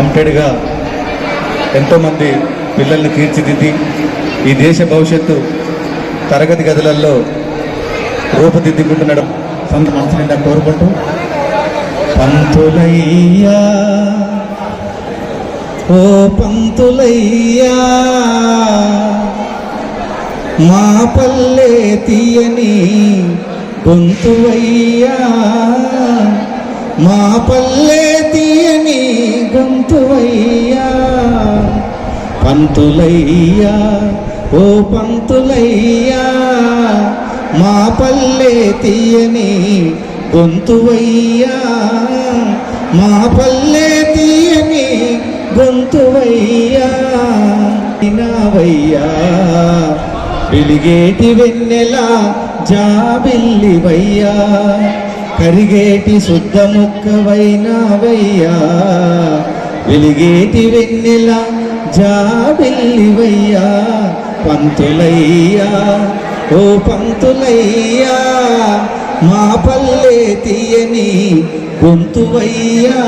కమిటెడ్గా ఎంతోమంది పిల్లల్ని తీర్చిదిద్ది ఈ దేశ భవిష్యత్తు తరగతి గదులలో రూపుదిద్దుకుంటున్నాడు. సొంత మనసు నిండా కోరుకుంటూ పంతులయ్యా ఓ పంతులయ్యా మా పల్లె తీయని గొంతువయ్యా మా పల్లె పంతులయ్యా. పంతులయ్యా ఓ పంతులయ్యా మా పల్లె తీయని గొంతువయ్యా. మా పల్లె తీయని గొంతువయ్యా. వినావయ్యా వెలిగేటి వెన్నెల జాబిల్లివయ్యా. కరిగేటి శుద్ధ ముక్కవైనావయ్యా. వెలిగేటి వెన్నెల జాబెల్లివయ్యా పంతులయ్యా ఓ పంతులయ్యా మా పల్లె తీయని గొంతువయ్యా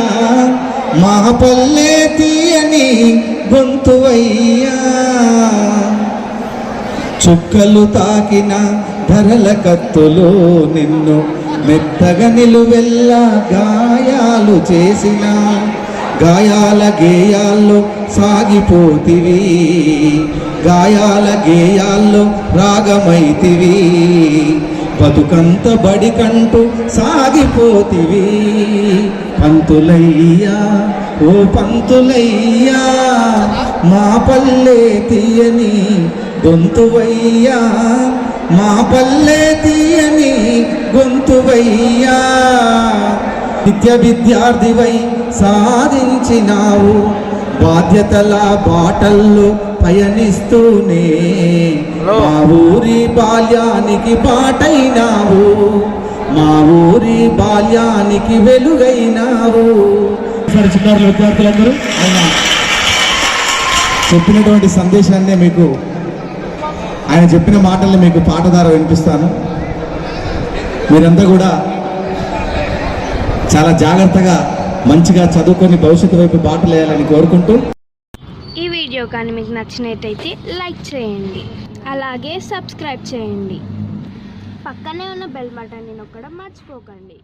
మా పల్లె తీయని గొంతువయ్యా. చుక్కలు తాకిన ధరల కత్తులు నిన్ను మెత్తగా నిలువెల్లా గాయాలు చేసిన గాయాల గేయాల్లో సాగిపోతివి. గాయాల గేయాల్లో రాగమైతివి. బతుకంత బడికంటూ సాగిపోతివి. పంతులయ్యా ఓ పంతులయ్యా మా పల్లె తీయని గొంతువయ్యా. మా పల్లె తీయని గొంతువయ్యా. నిత్య విద్యార్థివై సాధించినావు. బాధ్యతల బాటల్లో పయనిస్తూనే మా ఊరి బాల్యానికి బాటైనావు మా ఊరి బాల్యానికి వెలుగైనావు. సరే చిన్నారుల విద్యార్థులందరూ ఆయన చెప్పినటువంటి సందేశాన్నే మీకు ఆయన చెప్పిన మాటల్ని మీకు పాట ద్వారా వినిపిస్తాను. మీరంతా కూడా చాలా జాగ్రత్తగా మంచిగా చదువుకొని భవిష్యత్తు వైపు బాటలు వేయాలని కోరుకుంటూ ఈ వీడియో కానీ మీకు నచ్చినట్టయితే లైక్ చేయండి. అలాగే సబ్స్క్రైబ్ చేయండి. పక్కనే ఉన్న బెల్ బటన్ని నొక్కడం మర్చిపోకండి.